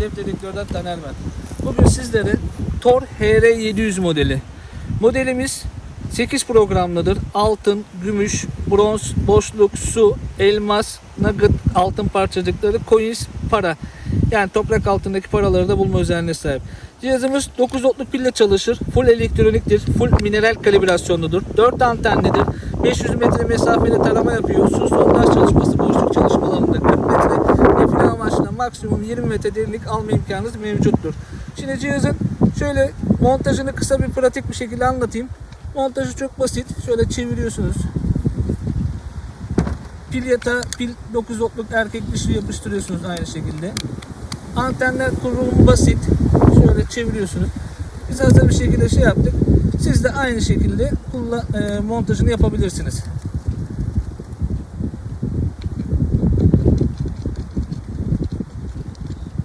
hedef dedektörden Taner ben. Bugün sizlere Tor HR700 modeli. Modelimiz 8 programlıdır. Altın, gümüş, bronz, boşluk, su, elmas, nugget, altın parçacıkları, coins, para. Yani toprak altındaki paraları da bulma özelliğine sahip. Cihazımız 9 voltluk pille çalışır. Full elektroniktir. Full mineral kalibrasyonludur. 4 antenlidir. 500 metre mesafede tarama yapıyor. Su sondaj çalışması, boşluk çalışmalarında 40 metre. Define amaçlı maksimum 20 metre derinlik alma imkanınız mevcuttur. Şimdi cihazın şöyle montajını kısa bir pratik bir şekilde anlatayım. Montajı çok basit. Şöyle çeviriyorsunuz. Pil yatağı, pil 9 voltluk erkek dişli yapıştırıyorsunuz aynı şekilde. Antenler kurulumu basit. Şöyle çeviriyorsunuz. Biz hazır bir şekilde şey yaptık. Siz de aynı şekilde kullan, e, montajını yapabilirsiniz.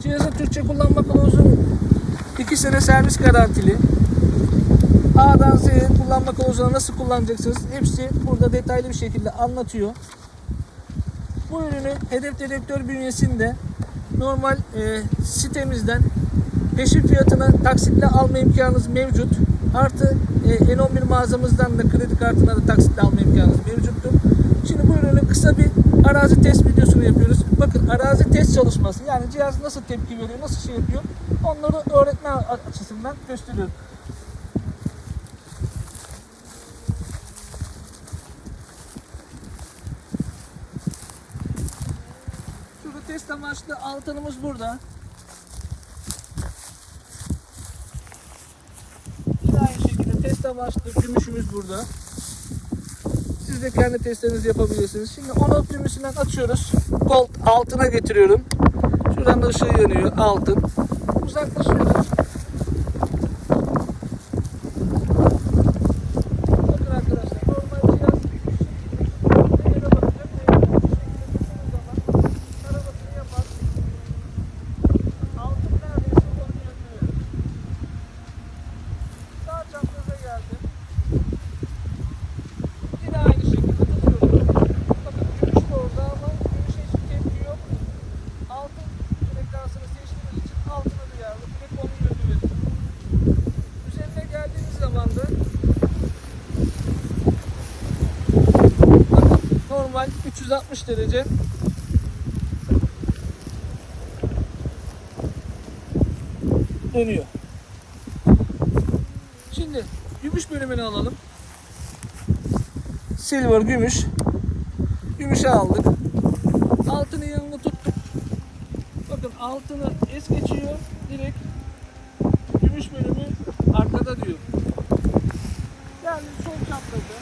Cihazın Türkçe kullanma kılavuzu 2 sene servis garantili. A'dan Z'ye kullanma kılavuzunu nasıl kullanacaksınız? Hepsi burada detaylı bir şekilde anlatıyor. Bu ürünü hedef dedektör bünyesinde normal e, sitemizden peşin fiyatına taksitle alma imkanınız mevcut. Artı e, N11 mağazamızdan da kredi kartına da taksitle alma imkanınız mevcuttur. Şimdi ürünün kısa bir arazi test videosunu yapıyoruz. Bakın arazi test çalışması yani cihaz nasıl tepki veriyor, nasıl şey yapıyor onları öğretme açısından gösteriyorum. Şurada test amaçlı altınımız burada. Yine aynı şekilde test amaçlı gümüşümüz burada. Siz de kendi testlerinizi yapabilirsiniz. Şimdi on düğmesinden açıyoruz. Gold altına getiriyorum. Şuradan da ışığı yanıyor altın. Uzaklaşıyoruz. Bakın arkadaşlar normal cihaz ne yere bakacak ne yere bakacak. Bu şekilde tuttuğunuz zaman taramasını yapar. Altın neredeyse onun yönünü verir. Sağ çapraza geldi. Yine aynı şekilde tutuyorum. Bakın gümüş de orada ama gümüşe hiçbir tepki yok. Altın frekansını seçtiğimiz için altına duyarlı. Direkt onun yönünü verir. Üzerine geldiğimiz zaman da bakın normal 360 derece dönüyor. Şimdi gümüş bölümünü alalım. Silver gümüş. Gümüşe aldık. Altını yanına tuttuk. Bakın altını es geçiyor. Direkt gümüş bölümü arkada diyor. Yani sol çaprazı.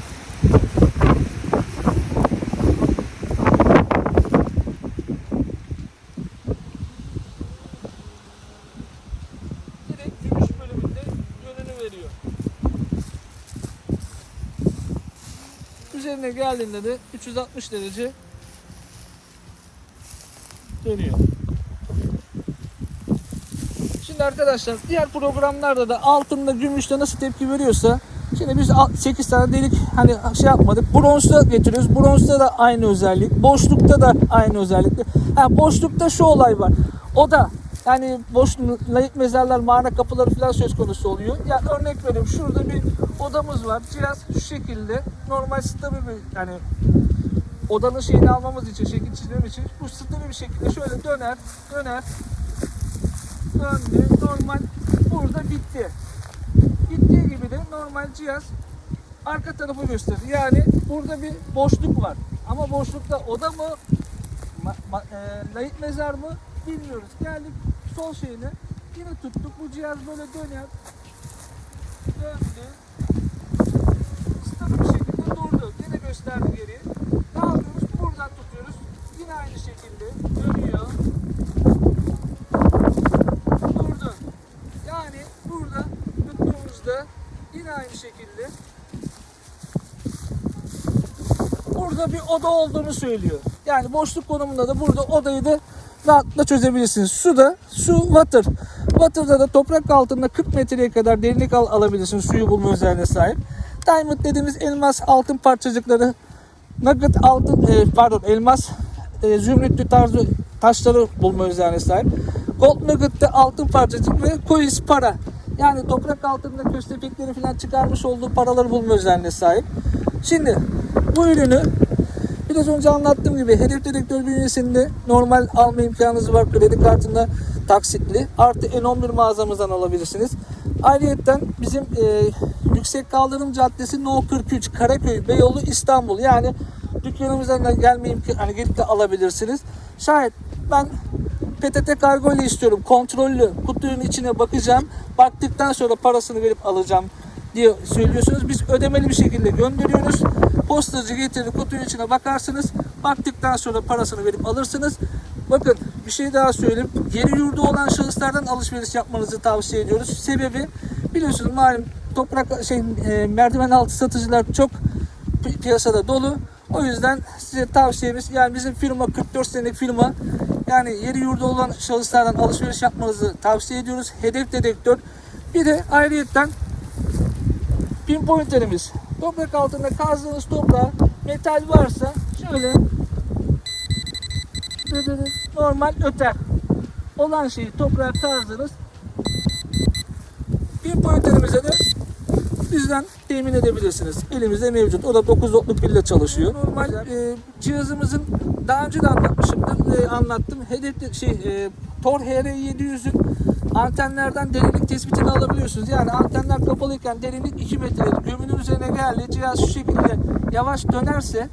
Direkt gümüş bölümünde yönünü veriyor. Üzerine geldiğinde de 360 derece dönüyor. Şimdi arkadaşlar diğer programlarda da altında gümüşte nasıl tepki veriyorsa Şimdi biz 8 tane delik hani şey yapmadık. Bronzda getiriyoruz. Bronzda da aynı özellik. Boşlukta da aynı özellik. Ha, boşlukta şu olay var. O da yani boş layık mezarlar, mağara kapıları falan söz konusu oluyor. Ya örnek veriyorum. Şurada bir odamız var. Cihaz şu şekilde normal stabil bir yani odanın şeyini almamız için, şekil çizmem için bu stabil bir şekilde şöyle döner, döner, döndü. Normal burada bitti. Gittiği gibi de normal cihaz arka tarafı gösterir. Yani burada bir boşluk var. Ama boşlukta oda mı, ma, ma, e, layık mezar mı bilmiyoruz. Geldik sol şeyine yine tuttuk. Bu cihaz böyle döner. Döndü. Stabil bir şekilde durdu. Yine gösterdi geriye. Ne yapıyoruz? Buradan tutuyoruz. Yine aynı şekilde dönüyor. Durdu. Yani burada tuttuğumuzda yine aynı şekilde burada bir oda olduğunu söylüyor. Yani boşluk konumunda da burada odayı da rahatlıkla çözebilirsiniz. Su da su water. Water'da da toprak altında 40 metreye kadar derinlik al alabilirsiniz suyu bulma özelliğine sahip. Diamond dediğimiz elmas altın parçacıkları nugget altın e, pardon elmas e, zümrütlü tarzı taşları bulma özelliğine sahip. Gold Nugget'te altın parçacık ve coins para. Yani toprak altında köstebekleri falan çıkarmış olduğu paraları bulma özelliğine sahip. Şimdi bu ürünü biraz önce anlattığım gibi hedef dedektör bünyesinde normal alma imkanınız var. Kredi kartında taksitli. Artı N11 mağazamızdan alabilirsiniz. Ayrıca bizim e, Yüksek Kaldırım Caddesi No 43 Karaköy Beyoğlu İstanbul. Yani dükkanımızdan da gelme imkanı hani gelip de alabilirsiniz. Şayet ben PTT kargo ile istiyorum. Kontrollü kutunun içine bakacağım. Baktıktan sonra parasını verip alacağım diye söylüyorsunuz. Biz ödemeli bir şekilde gönderiyoruz. Postacı getirir kutunun içine bakarsınız. Baktıktan sonra parasını verip alırsınız. Bakın bir şey daha söyleyeyim. Yeri yurdu olan şahıslardan alışveriş yapmanızı tavsiye ediyoruz. Sebebi biliyorsunuz malum toprak şey e, merdiven altı satıcılar çok pi- piyasada dolu. O yüzden size tavsiyemiz yani bizim firma 44 senelik firma yani yeri yurdu olan şahıslardan alışveriş yapmanızı tavsiye ediyoruz. Hedef dedektör. Bir de ayrıyetten pinpointerimiz. Toprak altında kazdığınız toprağa metal varsa şöyle normal öter. Olan şeyi toprağa kazdınız. Pinpointerimize de bizden temin edebilirsiniz. Elimizde mevcut. O da 9 voltluk pille çalışıyor. Normal e, cihazımızın daha önce de anlatmışımdır. E, anlattım. Hedef şey e, Tor HR700'ün antenlerden derinlik tespitini alabiliyorsunuz. Yani antenler kapalıyken derinlik 2 metredir. Gömünün üzerine geldi. Cihaz şu şekilde yavaş dönerse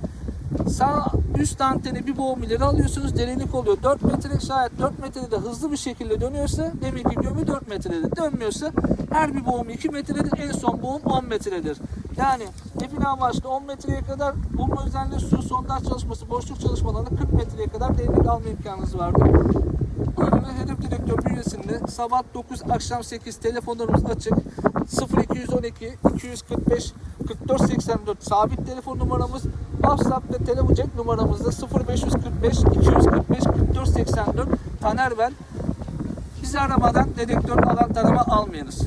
sağ üst anteni bir boğum ileri alıyorsunuz. Derinlik oluyor 4 metre. Şayet 4 metrede hızlı bir şekilde dönüyorsa demek ki gömü 4 metredir. Dönmüyorsa her bir boğum 2 metredir. En son boğum 10 metredir. Yani define amaçlı 10 metreye kadar bulma özelliği su, sondaj çalışması, boşluk çalışmalarında 40 metreye kadar derinlik alma imkanınız vardır. Bu ürünün hedef direktör bünyesinde sabah 9 akşam 8 telefonlarımız açık. 0212 245 44 84 sabit telefon numaramız. WhatsApp ve telefon cep numaramızda 0545 245 44 84 Taner ben. Bizi aramadan dedektör alan tarama almayınız.